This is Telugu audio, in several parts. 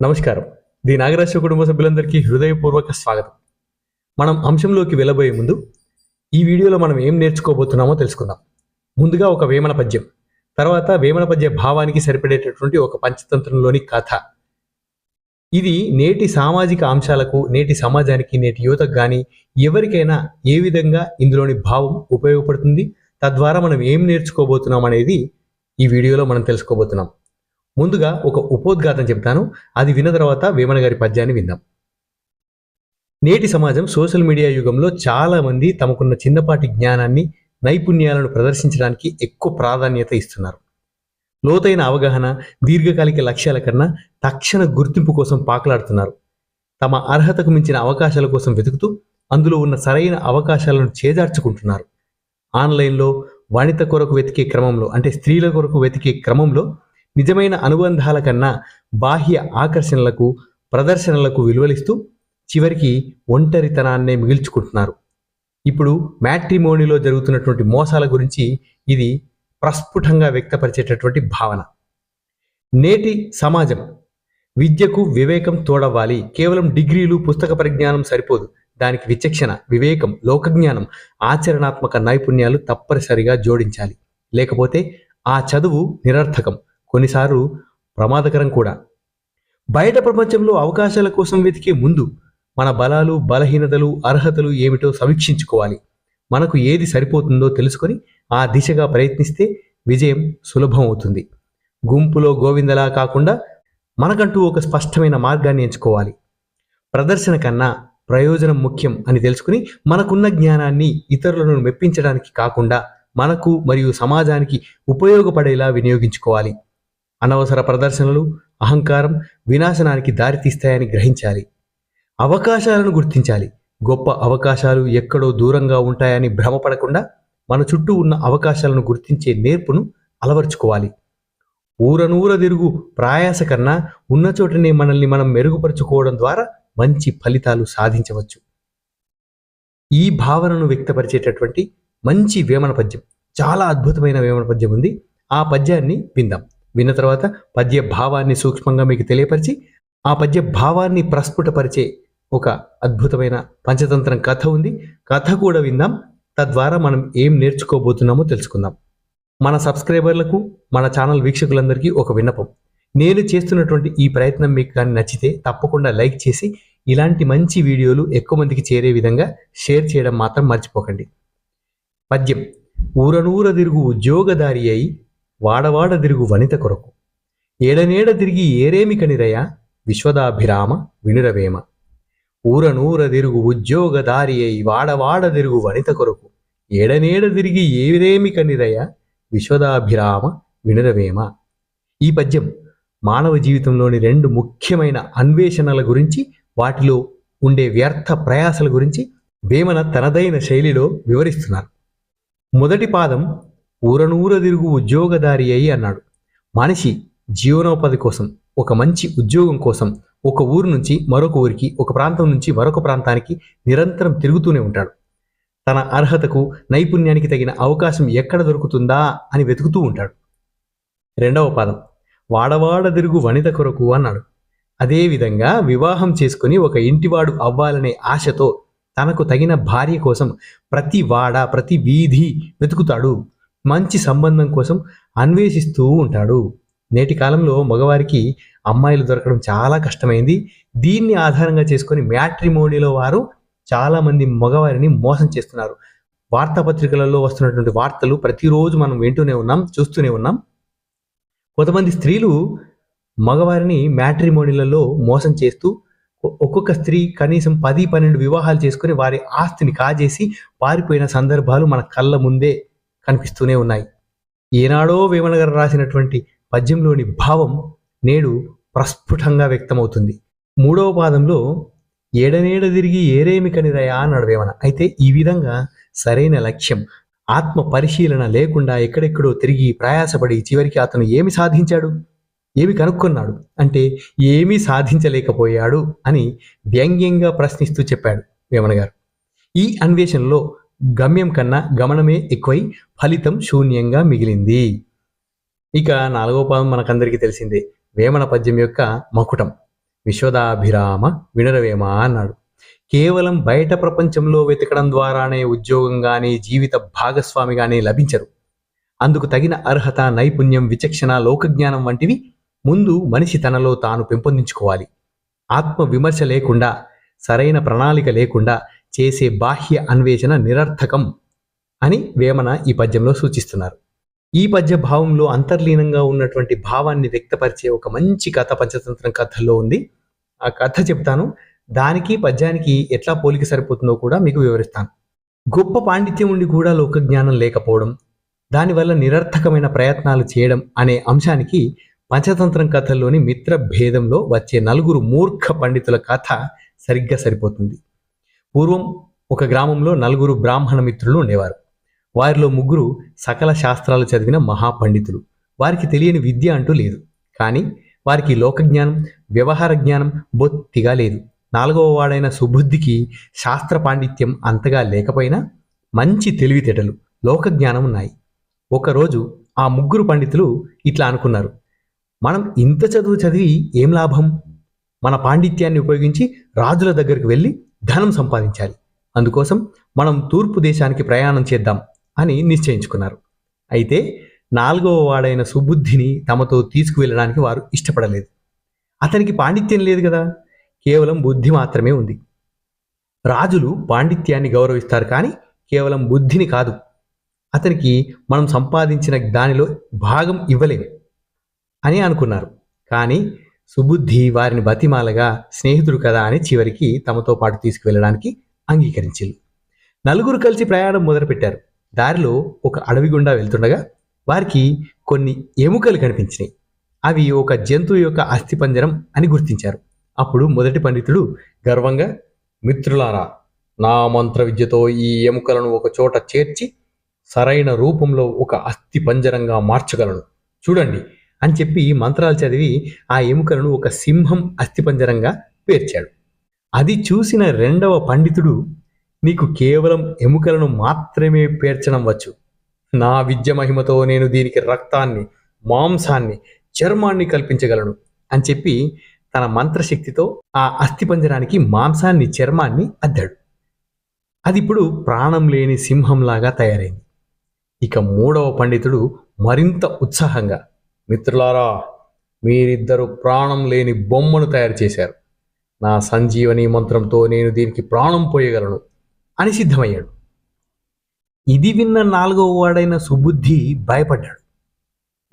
నమస్కారం. ది నాగరాజ కుటుంబ సభ్యులందరికీ హృదయపూర్వక స్వాగతం. మనం అంశంలోకి వెళ్ళబోయే ముందు ఈ వీడియోలో మనం ఏం నేర్చుకోబోతున్నామో తెలుసుకుందాం. ముందుగా ఒక వేమన పద్యం. తర్వాత వేమన పద్య భావానికి సరిపడేటటువంటి ఒక పంచతంత్రంలోని కథ. ఇది నేటి సామాజిక అంశాలకు నేటి సమాజానికి నేటి యువతకు కానీ ఎవరికైనా ఏ విధంగా ఇందులోని భావం ఉపయోగపడుతుంది? తద్వారా మనం ఏం నేర్చుకోబోతున్నాం అనేది ఈ వీడియోలో మనం తెలుసుకోబోతున్నాం. ముందుగా ఒక ఉపోద్ఘాతం చెప్తాను అది విన్న తర్వాత వేమన గారి పద్యాన్ని విందాం. నేటి సమాజం సోషల్ మీడియా యుగంలో చాలా మంది తమకున్న చిన్నపాటి జ్ఞానాన్ని నైపుణ్యాలను ప్రదర్శించడానికి ఎక్కువ ప్రాధాన్యత ఇస్తున్నారు. లోతైన అవగాహన దీర్ఘకాలిక లక్ష్యాల కన్నా తక్షణ గుర్తింపు కోసం పాకులాడుతున్నారు. తమ అర్హతకు మించిన అవకాశాల కోసం వెతుకుతూ అందులో ఉన్న సరైన అవకాశాలను చేజార్చుకుంటున్నారు. ఆన్లైన్లో వనిత కొరకు వెతికే క్రమంలో అంటే స్త్రీల కొరకు వెతికే క్రమంలో నిజమైన అనుబంధాల కన్నా బాహ్య ఆకర్షణలకు ప్రదర్శనలకు విలువలిస్తూ చివరికి ఒంటరితనాన్నే మిగిల్చుకుంటున్నారు. ఇప్పుడు మ్యాట్రిమోనీలో జరుగుతున్నటువంటి మోసాల గురించి ఇది ప్రస్ఫుటంగా వ్యక్తపరిచేటటువంటి భావన. నేటి సమాజం విద్యకు వివేకం తోడవ్వాలి. కేవలం డిగ్రీలు పుస్తక పరిజ్ఞానం సరిపోదు. దానికి విచక్షణ వివేకం లోకజ్ఞానం ఆచరణాత్మక నైపుణ్యాలు తప్పనిసరిగా జోడించాలి. లేకపోతే ఆ చదువు నిరర్థకం. కొన్నిసార్లు ప్రమాదకరం కూడా. బయట ప్రపంచంలో అవకాశాల కోసం వెతికే ముందు మన బలాలు బలహీనతలు అర్హతలు ఏమిటో సమీక్షించుకోవాలి. మనకు ఏది సరిపోతుందో తెలుసుకొని ఆ దిశగా ప్రయత్నిస్తే విజయం సులభం అవుతుంది. గుంపులో గోవిందలా కాకుండా మనకంటూ ఒక స్పష్టమైన మార్గాన్ని ఎంచుకోవాలి. ప్రదర్శన కన్నా ప్రయోజనం ముఖ్యం అని తెలుసుకుని మనకున్న జ్ఞానాన్ని ఇతరులను మెప్పించడానికి కాకుండా మనకు మరియు సమాజానికి ఉపయోగపడేలా వినియోగించుకోవాలి. అనవసర ప్రదర్శనలు అహంకారం వినాశనానికి దారితీస్తాయని గ్రహించాలి. అవకాశాలను గుర్తించాలి. గొప్ప అవకాశాలు ఎక్కడో దూరంగా ఉంటాయని భ్రమపడకుండా మన చుట్టూ ఉన్న అవకాశాలను గుర్తించే నేర్పును అలవర్చుకోవాలి. ఊరనూర తిరుగు ప్రయాస కన్నా ఉన్న చోటనే మనల్ని మనం మెరుగుపరుచుకోవడం ద్వారా మంచి ఫలితాలు సాధించవచ్చు. ఈ భావనను వ్యక్తపరిచేటటువంటి మంచి వేమన పద్యం చాలా అద్భుతమైన వేమన పద్యం ఉంది. ఆ పద్యాన్ని విందాం. విన్న తర్వాత పద్య భావాన్ని సూక్ష్మంగా మీకు తెలియపరిచి ఆ పద్య భావాన్ని ప్రస్ఫుటపరిచే ఒక అద్భుతమైన పంచతంత్రం కథ ఉంది. కథ కూడా విందాం. తద్వారా మనం ఏం నేర్చుకోబోతున్నామో తెలుసుకుందాం. మన సబ్స్క్రైబర్లకు మన ఛానల్ వీక్షకులందరికీ ఒక విన్నపం. నేను చేస్తున్నటువంటి ఈ ప్రయత్నం మీకు కానీ నచ్చితే తప్పకుండా లైక్ చేసి ఇలాంటి మంచి వీడియోలు ఎక్కువ మందికి చేరే విధంగా షేర్ చేయడం మాత్రం మర్చిపోకండి. పద్యం. ఊరనూర తిరుగు ఉద్యోగదారి అయి వాడవాడ తిరుగు వనిత కొరకు. ఏడనేడ తిరిగి ఏరేమి కనిరయ? విశ్వదాభిరామ వినురవేమ. ఊరనూర తిరుగు ఉద్యోగదారి అయి వాడవాడ తిరుగు వనిత కొరకు. ఏడనేడ తిరిగి ఏరేమి కనిరయ? విశ్వదాభిరామ వినురవేమ. ఈ పద్యం మానవ జీవితంలోని రెండు ముఖ్యమైన అన్వేషణల గురించి వాటిలో ఉండే వ్యర్థ ప్రయాసల గురించి వేమన తనదైన శైలిలో వివరిస్తున్నారు. మొదటి పాదం ఊరనూర తిరుగు ఉద్యోగదారి అయి అన్నాడు. మనిషి జీవనోపాధి కోసం ఒక మంచి ఉద్యోగం కోసం ఒక ఊరు నుంచి మరొక ఊరికి ఒక ప్రాంతం నుంచి మరొక ప్రాంతానికి నిరంతరం తిరుగుతూనే ఉంటాడు. తన అర్హతకు నైపుణ్యానికి తగిన అవకాశం ఎక్కడ దొరుకుతుందా అని వెతుకుతూ ఉంటాడు. రెండవ పాదం వాడవాడ తిరుగు వనిత కొరకు అన్నాడు. అదేవిధంగా వివాహం చేసుకుని ఒక ఇంటివాడు అవ్వాలనే ఆశతో తనకు తగిన భార్య కోసం ప్రతి వాడ ప్రతి వీధి వెతుకుతాడు. మంచి సంబంధం కోసం అన్వేషిస్తూ ఉంటాడు. నేటి కాలంలో మగవారికి అమ్మాయిలు దొరకడం చాలా కష్టమైంది. దీన్ని ఆధారంగా చేసుకొని మ్యాట్రిమోనీలో వారు చాలామంది మగవారిని మోసం చేస్తున్నారు. వార్తాపత్రికలలో వస్తున్నటువంటి వార్తలు ప్రతిరోజు మనం వింటూనే ఉన్నాం చూస్తూనే ఉన్నాం. కొంతమంది స్త్రీలు మగవారిని మ్యాట్రిమోనీలలో మోసం చేస్తూ ఒక్కొక్క స్త్రీ కనీసం పది పన్నెండు వివాహాలు చేసుకుని వారి ఆస్తిని కాజేసి పారిపోయిన సందర్భాలు మన కళ్ళ ముందే కనిపిస్తూనే ఉన్నాయి. ఏనాడో వేమన గారు రాసినటువంటి పద్యంలోని భావం నేడు ప్రస్ఫుటంగా వ్యక్తమవుతుంది. మూడవ పాదంలో ఏడనేడ తిరిగి ఏరేమి కనిరయా అన్నాడు వేమన. అయితే ఈ విధంగా సరైన లక్ష్యం ఆత్మ పరిశీలన లేకుండా ఎక్కడెక్కడో తిరిగి ప్రయాసపడి చివరికి అతను ఏమి సాధించాడు? ఏమి కనుక్కున్నాడు? అంటే ఏమీ సాధించలేకపోయాడు అని వ్యంగ్యంగా ప్రశ్నిస్తూ చెప్పాడు వేమన గారు ఈ అన్వేషణలో గమ్యం కన్నా గమనమే ఎక్కువై ఫలితం శూన్యంగా మిగిలింది. ఇక నాలుగో పాదం మనకందరికీ తెలిసిందే. వేమన పద్యం యొక్క మకుటం. విశ్వదాభిరామ వినరవేమ అన్నాడు. కేవలం బయట ప్రపంచంలో వెతకడం ద్వారానే ఉద్యోగం కానీ జీవిత భాగస్వామి కానీ లభించరు. అందుకు తగిన అర్హత నైపుణ్యం విచక్షణ లోకజ్ఞానం వంటివి ముందు మనిషి తనలో తాను పెంపొందించుకోవాలి. ఆత్మ విమర్శ లేకుండా సరైన ప్రణాళిక లేకుండా చేసే బాహ్య అన్వేషణ నిరర్థకం అని వేమన ఈ పద్యంలో సూచిస్తున్నారు. ఈ పద్య భావంలో అంతర్లీనంగా ఉన్నటువంటి భావాన్ని వ్యక్తపరిచే ఒక మంచి కథ పంచతంత్రం కథల్లో ఉంది. ఆ కథ చెప్తాను. దానికి పద్యానికి ఎట్లా పోలిక సరిపోతుందో కూడా మీకు వివరిస్తాను. గొప్ప పాండిత్యం ఉండి కూడా లోకజ్ఞానం లేకపోవడం దానివల్ల నిరర్థకమైన ప్రయత్నాలు చేయడం అనే అంశానికి పంచతంత్రం కథల్లోని మిత్ర భేదంలో వచ్చే నలుగురు మూర్ఖ పండితుల కథ సరిగ్గా సరిపోతుంది. పూర్వం ఒక గ్రామంలో నలుగురు బ్రాహ్మణ మిత్రులు ఉండేవారు. వారిలో ముగ్గురు సకల శాస్త్రాలు చదివిన మహాపండితులు. వారికి తెలియని విద్య అంటూ లేదు. కానీ వారికి లోకజ్ఞానం వ్యవహార జ్ఞానం బొత్తిగా లేదు. నాలుగవ వాడైన సుబుద్ధికి శాస్త్ర పాండిత్యం అంతగా లేకపోయినా మంచి తెలివితేటలు లోకజ్ఞానం ఉన్నాయి. ఒకరోజు ఆ ముగ్గురు పండితులు ఇట్లా అనుకున్నారు. మనం ఇంత చదువు చదివి ఏం లాభం? మన పాండిత్యాన్ని ఉపయోగించి రాజుల దగ్గరికి వెళ్ళి ధనం సంపాదించాలి. అందుకోసం మనం తూర్పు దేశానికి ప్రయాణం చేద్దాం అని నిశ్చయించుకున్నారు. అయితే నాలుగవ వాడైన సుబుద్ధిని తమతో తీసుకువెళ్ళడానికి వారు ఇష్టపడలేదు. అతనికి పాండిత్యం లేదు కదా. కేవలం బుద్ధి మాత్రమే ఉంది. రాజులు పాండిత్యాన్ని గౌరవిస్తారు కానీ కేవలం బుద్ధిని కాదు. అతనికి మనం సంపాదించిన దానిలో భాగం ఇవ్వలేము అని అనుకున్నారు. కానీ సుబుద్ధి వారిని బతిమాలగా స్నేహితుడు కదా అని చివరికి తమతో పాటు తీసుకువెళ్ళడానికి అంగీకరించింది నలుగురు కలిసి ప్రయాణం మొదలుపెట్టారు. దారిలో ఒక అడవి గుండా వెళ్తుండగా వారికి కొన్ని ఎముకలు కనిపించినాయి. అవి ఒక జంతువు యొక్క అస్థిపంజరం అని గుర్తించారు. అప్పుడు మొదటి పండితుడు గర్వంగా మిత్రులారా నా మంత్ర విద్యతో ఈ ఎముకలను ఒక చోట చేర్చి సరైన రూపంలో ఒక అస్థి పంజరంగా మార్చగలను. చూడండి అని చెప్పి మంత్రాలు చదివి ఆ ఎముకలను ఒక సింహం అస్థిపంజరంగా పేర్చాడు. అది చూసిన రెండవ పండితుడు నీకు కేవలం ఎముకలను మాత్రమే పేర్చడం వచ్చు. నా విద్య మహిమతో నేను దీనికి రక్తాన్ని మాంసాన్ని చర్మాన్ని కల్పించగలను అని చెప్పి తన మంత్రశక్తితో ఆ అస్థిపంజరానికి మాంసాన్ని చర్మాన్ని అద్దాడు. అది ఇప్పుడు ప్రాణం లేని సింహంలాగా తయారైంది. ఇక మూడవ పండితుడు మరింత ఉత్సాహంగా మిత్రులారా మీరిద్దరు ప్రాణం లేని బొమ్మను తయారు చేశారు. నా సంజీవని మంత్రంతో నేను దీనికి ప్రాణం పోయగలను అని సిద్ధమయ్యాడు. ఇది విన్న నాలుగవ వాడైన సుబుద్ధి భయపడ్డాడు.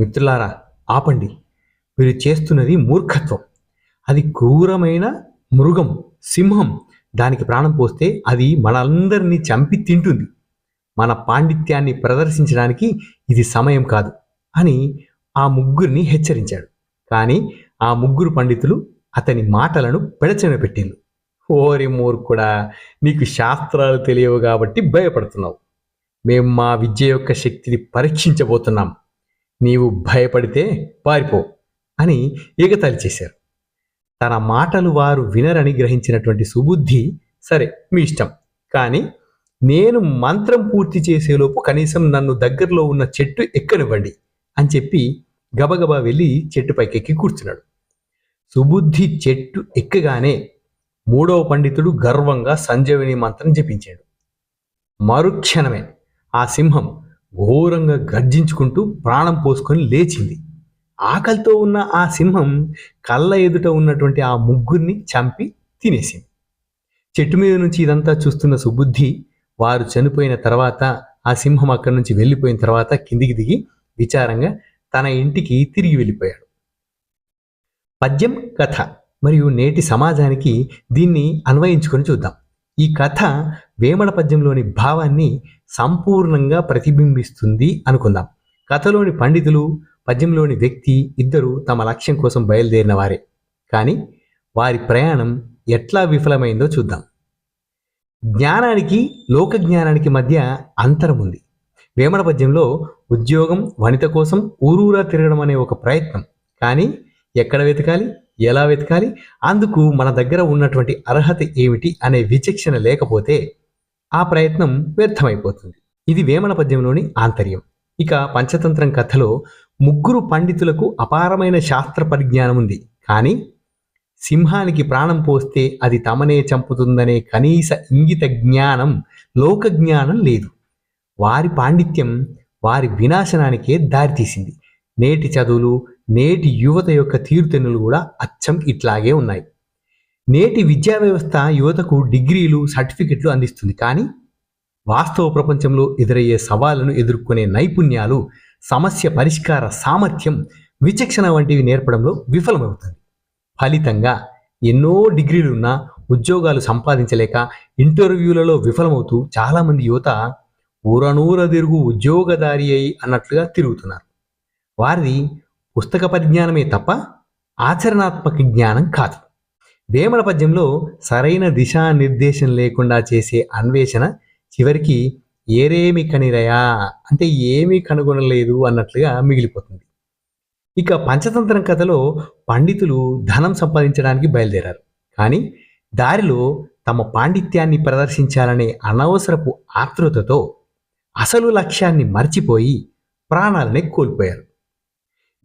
మిత్రులారా ఆపండి. మీరు చేస్తున్నది మూర్ఖత్వం. అది క్రూరమైన మృగం సింహం. దానికి ప్రాణం పోస్తే అది మనందరినీ చంపి తింటుంది. మన పాండిత్యాన్ని ప్రదర్శించడానికి ఇది సమయం కాదు అని ఆ ముగ్గురిని హెచ్చరించాడు. కానీ ఆ ముగ్గురు పండితులు అతని మాటలను పెడచెన పెట్టిండు ఓరి మూర్ఖుడా నీకు శాస్త్రాలు తెలియవు కాబట్టి భయపడుతున్నావు. మేము మా విద్య యొక్క శక్తిని పరీక్షించబోతున్నాం. నీవు భయపడితే పారిపో అని ఎగతాళి చేశారు. తన మాటలు వారు వినరని గ్రహించినటువంటి సుబుద్ధి సరే మీ ఇష్టం. కానీ నేను మంత్రం పూర్తి చేసేలోపు కనీసం నన్ను దగ్గరలో ఉన్న చెట్టు ఎక్కనివ్వండి అని చెప్పి గబగబా వెళ్ళి చెట్టుపైకి ఎక్కి కూర్చున్నాడు. సుబుద్ధి చెట్టు ఎక్కగానే మూడవ పండితుడు గర్వంగా సంజీవిని మంత్రం జపించాడు. మరుక్షణమే ఆ సింహం ఘోరంగా గర్జించుకుంటూ ప్రాణం పోసుకొని లేచింది. ఆకలితో ఉన్న ఆ సింహం కళ్ళ ఎదుట ఉన్నటువంటి ఆ ముగ్గురిని చంపి తినేసింది. చెట్టు మీద నుంచి ఇదంతా చూస్తున్న సుబుద్ధి వారు చనిపోయిన తర్వాత ఆ సింహం అక్కడి నుంచి వెళ్ళిపోయిన తర్వాత కిందికి దిగి విచారంగా తన ఇంటికి తిరిగి వెళ్ళిపోయాడు. పద్యం కథ మరియు నేటి సమాజానికి దీన్ని అన్వయించుకొని చూద్దాం. ఈ కథ వేమన పద్యంలోని భావాన్ని సంపూర్ణంగా ప్రతిబింబిస్తుంది అనుకుందాం. కథలోని పండితులు పద్యంలోని వ్యక్తి ఇద్దరు తమ లక్ష్యం కోసం బయలుదేరిన వారే. కానీ వారి ప్రయాణం ఎట్లా విఫలమైందో చూద్దాం. జ్ఞానానికి లోక జ్ఞానానికి మధ్య అంతరం ఉంది. వేమన పద్యంలో ఉద్యోగం వనిత కోసం ఊరూరా తిరగడం అనే ఒక ప్రయత్నం. కానీ ఎక్కడ వెతకాలి? ఎలా వెతకాలి? అందుకు మన దగ్గర ఉన్నటువంటి అర్హత ఏమిటి అనే విచక్షణ లేకపోతే ఆ ప్రయత్నం వ్యర్థమైపోతుంది. ఇది వేమన పద్యంలోని ఆంతర్యం. ఇక పంచతంత్రం కథలో ముగ్గురు పండితులకు అపారమైన శాస్త్ర పరిజ్ఞానం ఉంది. కానీ సింహానికి ప్రాణం పోస్తే అది తమనే చంపుతుందనే కనీస ఇంగిత జ్ఞానం లోక జ్ఞానం లేదు. వారి పాండిత్యం వారి వినాశనానికే దారితీసింది నేటి చదువులు నేటి యువత యొక్క తీరుతెన్నులు కూడా అచ్చం ఇట్లాగే ఉన్నాయి. నేటి విద్యా వ్యవస్థ యువతకు డిగ్రీలు సర్టిఫికెట్లు అందిస్తుంది. కానీ వాస్తవ ప్రపంచంలో ఎదురయ్యే సవాళ్ళను ఎదుర్కొనే నైపుణ్యాలు సమస్య పరిష్కార సామర్థ్యం విచక్షణ వంటివి నేర్పడంలో విఫలమవుతుంది. ఫలితంగా ఎన్నో డిగ్రీలున్నా ఉద్యోగాలు సంపాదించలేక ఇంటర్వ్యూలలో విఫలమవుతూ చాలామంది యువత ఊరనూర తిరుగు ఉద్యోగదారి అయి అన్నట్లుగా తిరుగుతున్నారు. వారిది పుస్తక పరిజ్ఞానమే తప్ప ఆచరణాత్మక జ్ఞానం కాదు. వేమన పద్యంలో సరైన దిశానిర్దేశం లేకుండా చేసే అన్వేషణ చివరికి ఏరేమి కనిరయా అంటే ఏమీ కనుగొనలేదు అన్నట్లుగా మిగిలిపోతుంది. ఇక పంచతంత్రం కథలో పండితులు ధనం సంపాదించడానికి బయలుదేరారు. కానీ దారిలో తమ పాండిత్యాన్ని ప్రదర్శించాలనే అనవసరపు ఆతృతతో అసలు లక్ష్యాన్ని మర్చిపోయి ప్రాణాలనే కోల్పోయారు.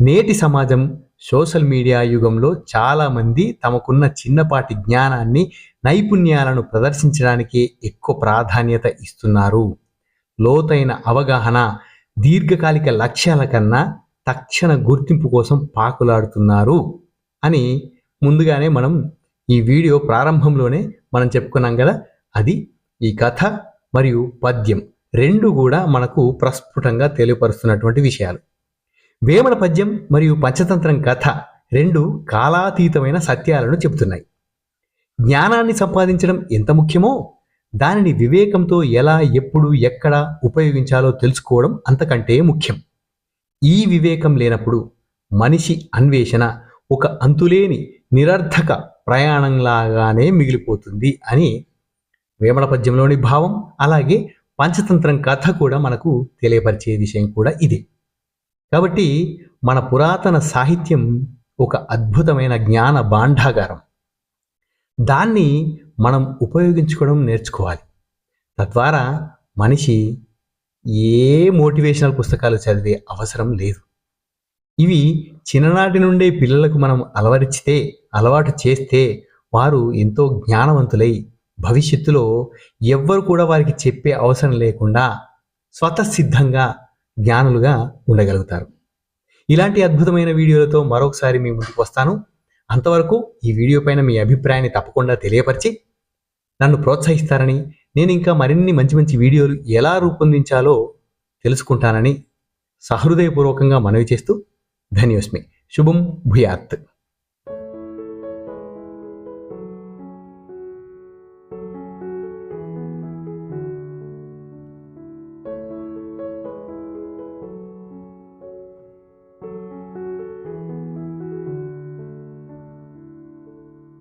నేటి సమాజం సోషల్ మీడియా యుగంలో చాలామంది తమకున్న చిన్నపాటి జ్ఞానాన్ని నైపుణ్యాలను ప్రదర్శించడానికే ఎక్కువ ప్రాధాన్యత ఇస్తున్నారు. లోతైన అవగాహన దీర్ఘకాలిక లక్ష్యాల కన్నా తక్షణ గుర్తింపు కోసం పాకులాడుతున్నారు అని ముందుగానే మనం ఈ వీడియో ప్రారంభంలోనే మనం చెప్పుకున్నాం కదా అది ఈ కథ మరియు పద్యం. రెండు కూడా మనకు ప్రస్ఫుటంగా తెలియపరుస్తున్నటువంటి విషయాలు. వేమన పద్యం మరియు పంచతంత్రం కథ రెండు కాలాతీతమైన సత్యాలను చెబుతున్నాయి. జ్ఞానాన్ని సంపాదించడం ఎంత ముఖ్యమో దానిని వివేకంతో ఎలా ఎప్పుడు ఎక్కడ ఉపయోగించాలో తెలుసుకోవడం అంతకంటే ముఖ్యం. ఈ వివేకం లేనప్పుడు మనిషి అన్వేషణ ఒక అంతులేని నిరర్థక ప్రయాణంలాగానే మిగిలిపోతుంది అని వేమన పద్యంలోని భావం అలాగే పంచతంత్రం కథ కూడా మనకు తెలియపరిచే విషయం కూడా ఇదే. కాబట్టి మన పురాతన సాహిత్యం ఒక అద్భుతమైన జ్ఞాన భాండాగారం. దాన్ని మనం ఉపయోగించుకోవడం నేర్చుకోవాలి. తద్వారా మనిషి ఏ మోటివేషనల్ పుస్తకాలు చదివే అవసరం లేదు. ఇవి చిన్ననాటి నుండే పిల్లలకు మనం అలవరిచితే అలవాటు చేస్తే వారు ఎంతో జ్ఞానవంతులై భవిష్యత్తులో ఎవ్వరు కూడా వారికి చెప్పే అవసరం లేకుండా స్వతసిద్ధంగా జ్ఞానులుగా ఉండగలుగుతారు. ఇలాంటి అద్భుతమైన వీడియోలతో మరొకసారి మీ ముందుకు వస్తాను. అంతవరకు ఈ వీడియో పైన మీ అభిప్రాయాన్ని తప్పకుండా తెలియపరిచి నన్ను ప్రోత్సహిస్తారని నేను ఇంకా మరిన్ని మంచి మంచి వీడియోలు ఎలా రూపొందించాలో తెలుసుకుంటానని సహృదయపూర్వకంగా మనవి చేస్తూ ధన్యోస్మి. శుభం భూయాత్.